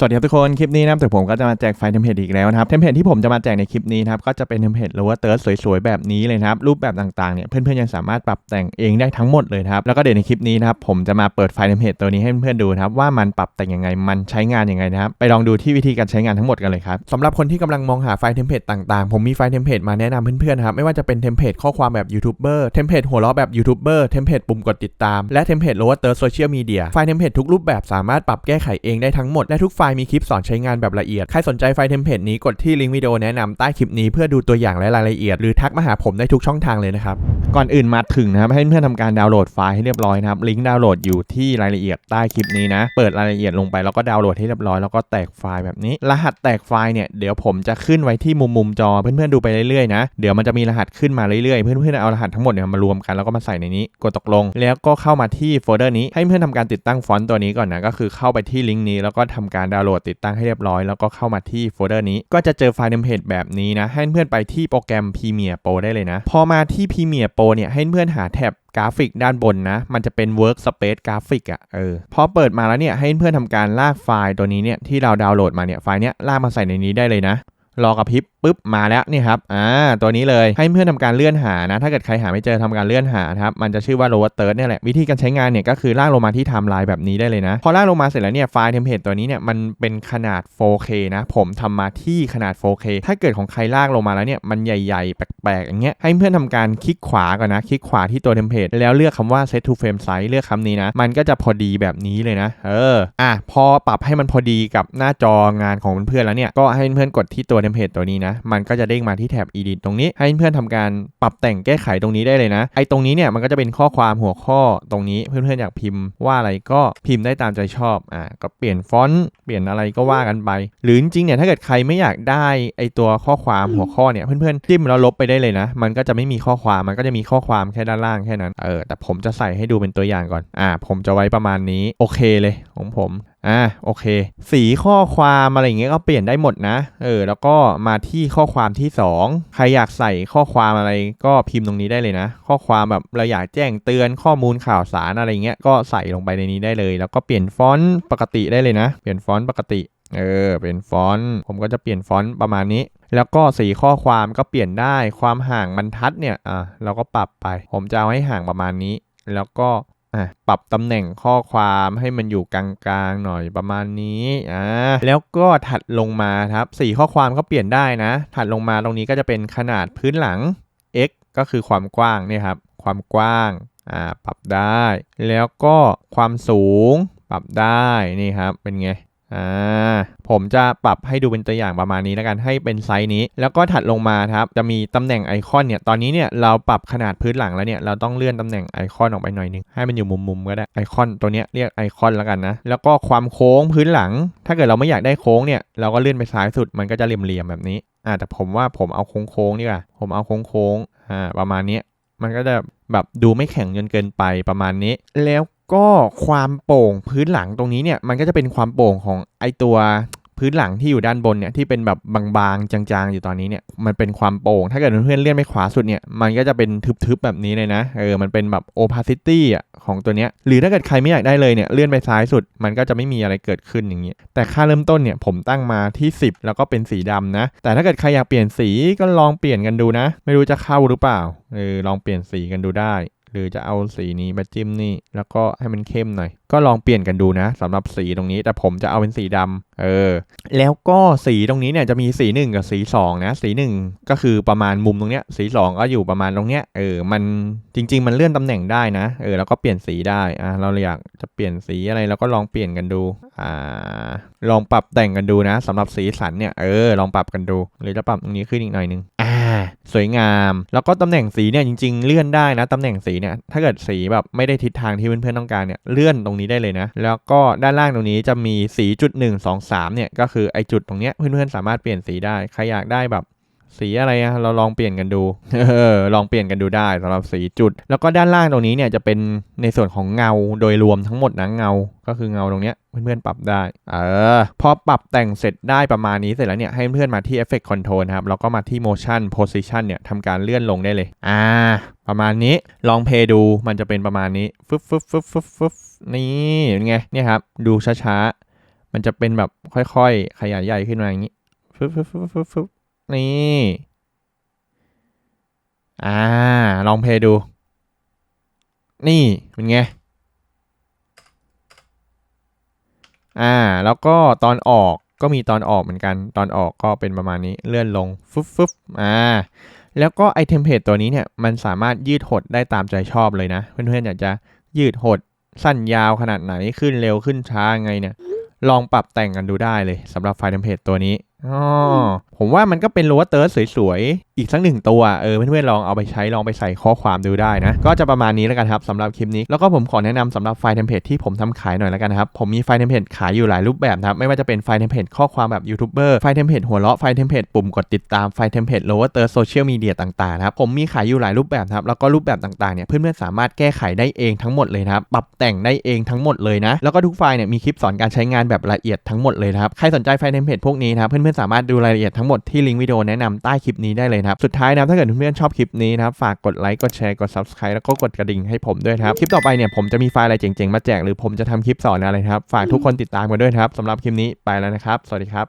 สวัสดีครับทุกคน คลิปนี้นะครับแต่ผมก็จะมาแจกไฟล์เทมเพลตอีกแล้วนะครับ เทมเพลตที่ผมจะมาแจกในคลิปนี้นะครับ ก็จะเป็นเทมเพลตหรือว่าเติร์สวยๆ แบบนี้เลยนะครับ รูปแบบต่างๆ เนี่ย เพื่อนๆ ยังสามารถปรับแต่งเองได้ทั้งหมดเลยครับ แล้วก็เดี๋ยวในคลิปนี้นะครับ ผมจะมาเปิดไฟล์เทมเพลตตัวนี้ให้เพื่อนๆ ดูนะครับ ว่ามันปรับแต่งยังไง มันใช้งานยังไงนะครับ ไปลองดูที่วิธีการใช้งานทั้งหมดกันเลยครับสำหรับคนที่กำลังมองหาไฟล์เทมเพลตต่างๆ ผมมีไฟล์เทมเพลตมาแนะนำเพื่อนๆ ครับ ไม่ว่าจะเป็นเทมเพลตข้อความแบบยูทูบเบอร์ เทมเพลตหัวเราะแบบยูทูบเบอร์ เทมเพลตปุ่มกดติดตาม และเทมเพลตหรือว่าเติร์ดโซเชียลมีเดียไฟล์เทมเพลตทุกรูปแบบสามารถปรับแก้ไขเองได้ทั้งหมดและทุกไฟล์มีคลิปสอนใช้งานแบบละเอียด ใครสนใจไฟล์เทมเพลตนี้กดที่ลิงก์วิดีโอแนะนำใต้คลิปนี้เพื่อดูตัวอย่างและรายละเอียด หรือทักมาหาผมได้ทุกช่องทางเลยนะครับ ก่อนอื่นมาถึงนะครับให้เพื่อนทำการดาวน์โหลดไฟล์ให้เรียบร้อยนะครับลิงก์ดาวน์โหลดอยู่ที่รายละเอียดใต้คลิปนี้นะเปิดรายละเอียดลงไปแล้วก็ดาวน์โหลดให้เรียบร้อยแล้วก็แตกไฟล์แบบนี้ รหัสแตกไฟล์เนี่ยเดี๋ยวผมจะขึ้นไว้ที่มุมมุมจอเพื่อนๆดูไปเรื่อยๆนะเดี๋ยวมันจะมีรหัสขึ้นมาเรื่อยๆเพื่อนๆเอารหัสทั้งหมดเนี่ยมารวมกันแล้วก็มาใส่ในนี้กดตกลง แล้วก็เข้ามาที่โฟลเดอร์นี้ให้เพื่อนทำการติดตั้งฟอนต์ตัวนี้ก่อนนะก็คือเข้าไปที่ลิงก์นี้แล้วก็ทำการดาวน์โหลดติดตั้งให้เรียบร้อยแล้วก็เข้ามาที่โฟลเดอร์นี้ก็จะเจอไฟล์เทมเพลตแบบนี้นะให้เพื่อนไปที่โปรแกรม Premiere Pro ได้เลยนะพอมาที่ Premiere Pro เนี่ยให้เพื่อนหาแท็บกราฟิกด้านบนนะ มันจะเป็น Workspace กราฟิกอะเออพอเปิดมาแล้วเนี่ยให้เพื่อนทำการลากไฟล์ตัวนี้เนี่ยที่เราดาวน์โหลดมาเนี่ยไฟล์เนี้ยลากมาใส่ในนี้ได้เลยนะ รอกระพริบปุ๊บมาแล้วนี่ครับอ่าตัวนี้เลยให้เพื่อนทำการเลื่อนหานะถ้าเกิดใครหาไม่เจอทำการเลื่อนหาครับมันจะชื่อว่า lower third เนี่ยแหละวิธีการใช้งานเนี่ยก็คือลากลงมาที่ไทม์ไลน์แบบนี้ได้เลยนะ พอลากลงมาเสร็จแล้วเนี่ยไฟล์เทมเพลตตัวนี้เนี่ยมันเป็นขนาด 4K นะผมทำมาที่ขนาด 4K ถ้าเกิดของใครลากลงมาแล้วเนี่ยมันใหญ่ๆ แปลกๆอย่างเงี้ยให้เพื่อนทำการคลิกขวาก่อนนะคลิกขวาที่ตัวเทมเพลตแล้วเลือกคำว่า set to frame size เลือกคำนี้นะ มันก็จะพอดีแบบนี้เลยนะเอออะพอปรับให้มันพอดีกับหน้าจองานของเพื่อนๆแล้วเนี่ยก็ให้เพื่อนกดที่ตัวเมเพลตตัวนี้นะ มันก็จะเด้งมาที่แท็บ edit ตรงนี้ ให้เพื่อนๆทำการปรับแต่งแก้ไขตรงนี้ได้เลยนะ ไอ้ตรงนี้เนี่ยมันก็จะเป็นข้อความหัวข้อตรงนี้เพื่อนๆอยากพิมพ์ว่าอะไรก็พิมพ์ได้ตามใจชอบอ่าก็เปลี่ยนฟอนต์เปลี่ยนอะไรก็ว่ากันไป หรือจริงๆเนี่ยถ้าเกิดใครไม่อยากได้ไอ้ตัวข้อความหัวข้อเนี่ยเพื่อนๆจิ้มแล้วลบไปได้เลยนะ มันก็จะไม่มีข้อความมันก็จะมีข้อความแค่ด้านล่างแค่นั้นเออแต่ผมจะใส่ให้ดูเป็นตัวอย่างก่อนอ่าผมจะไว้ประมาณนี้โอเคเลยของผมอ่าโอเค สีข้อความอะไรอย่างเงี้ยก็เปลี่ยนได้หมดนะ เออ แล้วก็มาที่ข้อความที่ 2 ใครอยากใส่ข้อความอะไรก็พิมพ์ตรงนี้ได้เลยนะ ข้อความแบบเราอยากแจ้งเตือนข้อมูลข่าวสารอะไรเงี้ยก็ใส่ลงไปในนี้ได้เลย แล้วก็เปลี่ยนฟอนต์ปกติได้เลยนะ เปลี่ยนฟอนต์ปกติเออเป็นฟอนต์ผมก็จะเปลี่ยนฟอนต์ประมาณนี้ แล้วก็สีข้อความก็เปลี่ยนได้ความห่างบรรทัดเนี่ยอะเราก็ปรับไป ผมจะเอาให้ห่างประมาณนี้ แล้วก็ อะปรับตำแหน่งข้อความให้มันอยู่กลางๆหน่อยประมาณนี้อ่าแล้วก็ถัดลงมาครับสีข้อความก็เปลี่ยนได้นะ ถัดลงมาตรงนี้ก็จะเป็นขนาดพื้นหลัง x ก็คือความกว้างเนี่ยครับ ความกว้างอ่าปรับได้ แล้วก็ความสูงปรับได้นี่ครับเป็นไง อ่าผมจะปรับให้ดูเป็นตัวอย่างประมาณนี้แล้วกันให้เป็นไซส์นี้ แล้วก็ถัดลงมาครับจะมีตำแหน่งไอคอนเนี่ยตอนนี้เนี่ยเราปรับขนาดพื้นหลังแล้วเนี่ยเราต้องเลื่อนตำแหน่งไอคอนออกไปหน่อยหนึงให้มันอยู่มุมๆก็ได้ไอคอนตัวเนี้ยเรียกไอคอนแล้วกันนะแล้วก็ความโค้งพื้นหลัง ถ้าเกิดเราไม่อยากได้โค้งเนี่ยเราก็เลื่อนไปซ้ายสุดมันก็จะเหลี่ยมๆแบบนี้อ่าแต่ผมว่าผมเอาโค้งๆดีกว่าผมเอาโค้งๆอ่าประมาณนี้มันก็จะแบบดูไม่แข็งจนเกินไปประมาณนี้ แล้ว ก็ความโป่งพื้นหลังตรงนี้เนี่ยมันก็จะเป็นความโป่งของไอตัวพื้นหลังที่อยู่ด้านบนเนี่ยที่เป็นแบบบางๆจางๆอยู่ตอนนี้เนี่ยมันเป็นความโป่ง ถ้าเกิดเพื่อนเลื่อนไปขวาสุดเนี่ยมันก็จะเป็นทึบๆแบบนี้เลยนะเออมันเป็นแบบ opacity อะของตัวเนี้ยหรือถ้าเกิดใครไม่อยากได้เลยเนี่ยเลื่อนไปซ้ายสุด มันก็จะไม่มีอะไรเกิดขึ้นอย่างเงี้ยแต่ค่าเริ่มต้นเนี่ยผมตั้งมาที่ 10 แล้วก็เป็นสีดำนะ แต่ถ้าเกิดใครอยากเปลี่ยนสีก็ลองเปลี่ยนกันดูนะ ไม่รู้จะเข้าหรือเปล่าเออลองเปลี่ยนสีกันดูได้ หรือจะเอาสีนี้มาจิ้มนี่ แล้วก็ให้มันเข้มหน่อย ก็ลองเปลี่ยนกันดูนะสำหรับสีตรงนี้แต่ผมจะเอาเป็นสีดำเออ แล้วก็สีตรงนี้เนี่ยจะมีสี 1 กับสี 2 นะ สี 1 ก็คือประมาณมุมตรงเนี้ยสี 2 ก็อยู่ประมาณตรงเนี้ยเออมันจริง ๆ มันเลื่อนตำแหน่งได้นะเออแล้วก็เปลี่ยนสีได้อะเราอยากจะเปลี่ยนสีอะไรเราก็ลองเปลี่ยนกันดูอ่าลองปรับแต่งกันดูนะสำหรับสีสันเนี่ยเออลองปรับกันดูหรือจะปรับตรงนี้ขึ้นอีกหน่อยนึง อ่าสวยงาม แล้วก็ตำแหน่งสีเนี่ยจริง ๆ เลื่อนได้นะตำแหน่งสีเนี่ยถ้าเกิดสีแบบไม่ได้ทิศทางที่เพื่อนๆต้องการเนี่ยเลื่อนตรงนี้ได้เลยนะ แล้วก็ด้านล่างตรงนี้จะมีสีจุด1 2 3เนี่ยก็คือไอจุดตรงเนี้ยเพื่อนๆสามารถเปลี่ยนสีได้ใครอยากได้แบบ สีอะไรอะเราลองเปลี่ยนกันดูเออลองเปลี่ยนกันดูได้สำหรับสีจุด แล้วก็ด้านล่างตรงนี้เนี่ยจะเป็นในส่วนของเงาโดยรวมทั้งหมดนะเงา ก็คือเงาตรงเนี้ยเพื่อนๆปรับได้เออพอปรับแต่งเสร็จได้ประมาณนี้เสร็จแล้วเนี่ยให้เพื่อนมาที่ Effect Control นะครับแล้วก็มาที่ Motion Position เนี่ยทำการเลื่อนลงได้เลยอ่าประมาณนี้ลองเพย์ดูมันจะเป็นประมาณนี้ฟึบฟึบฟึบฟึบฟึบนี่เป็นไงเนี่ยครับดูช้าๆมันจะเป็นแบบค่อยๆ ขยายใหญ่ขึ้นมาอย่างนี้ฟึบฟึบฟึบฟึบฟึบ นี่ อ่า ลองเพย์ดู นี่ เป็นไง อ่า แล้วก็ตอนออกก็มีตอนออกเหมือนกัน ตอนออกก็เป็นประมาณนี้ เลื่อนลง ฟึบฟึบอ่า แล้วก็ไอเทมเพลตตัวนี้เนี่ย มันสามารถยืดหดได้ตามใจชอบเลยนะ เพื่อนๆอยากจะยืดหดสั้นยาวขนาดไหน ขึ้นเร็วขึ้นช้าไงเนี่ย ลองปรับแต่งกันดูได้เลยสำหรับไฟล์เทมเพลตตัวนี้ อ๋อผมว่ามันก็เป็นโลวเติร์สวยๆ อีกสักหนึ่งตัว เออเพื่อนๆลองเอาไปใช้ลองไปใส่ข้อความดูได้นะ ก็จะประมาณนี้แล้วกันครับสำหรับคลิปนี้ แล้วก็ผมขอแนะนำสำหรับไฟล์เทมเพลตที่ผมทำขายหน่อยแล้วกันนะครับ ผมมีไฟล์เทมเพลตขายอยู่หลายรูปแบบครับ ไม่ว่าจะเป็นไฟล์เทมเพลตข้อความแบบยูทูบเบอร์ไฟล์เทมเพลตหัวเราะไฟล์เทมเพลตปุ่มกดติดตามไฟล์เทมเพลตโลวเติร์โซเชียลมีเดียต่างๆครับผมมีขายอยู่หลายรูปแบบครับแล้วก็รูปแบบต่างๆเนี่ยเพื่อนๆสามารถแก้ไขได้เองทั้งหมดเลยนะครับปรับแต่งได้เองทั้งหมดเลยนะแล้วก็ทุกไฟล์เนี่ยมีคลิปสอนการใช้งานแบบละเอียดทั้งหมดเลยนะครับใครสนใจไฟล์เทมเพลตพวกนี้นะครับเพื่อนๆสามารถดูรายละเอียดทั้งหมดที่ลิงก์วิดีโอแนะนำใต้คลิปนี้ได้เลยนะครับสุดท้ายนะครับถ้าเกิดเพื่อนๆชอบคลิปนี้นะครับฝากกดไลค์กดแชร์กด subscribe แล้วก็กดกระดิ่งให้ผมด้วยนะครับคลิปต่อไปเนี่ยผมจะมีไฟล์อะไรเจ๋งๆมาแจกหรือผมจะทำคลิปสอนอะไรนะครับฝากทุกคนติดตามกันด้วยนะครับสำหรับคลิปนี้ไปแล้วนะครับ สวัสดีครับ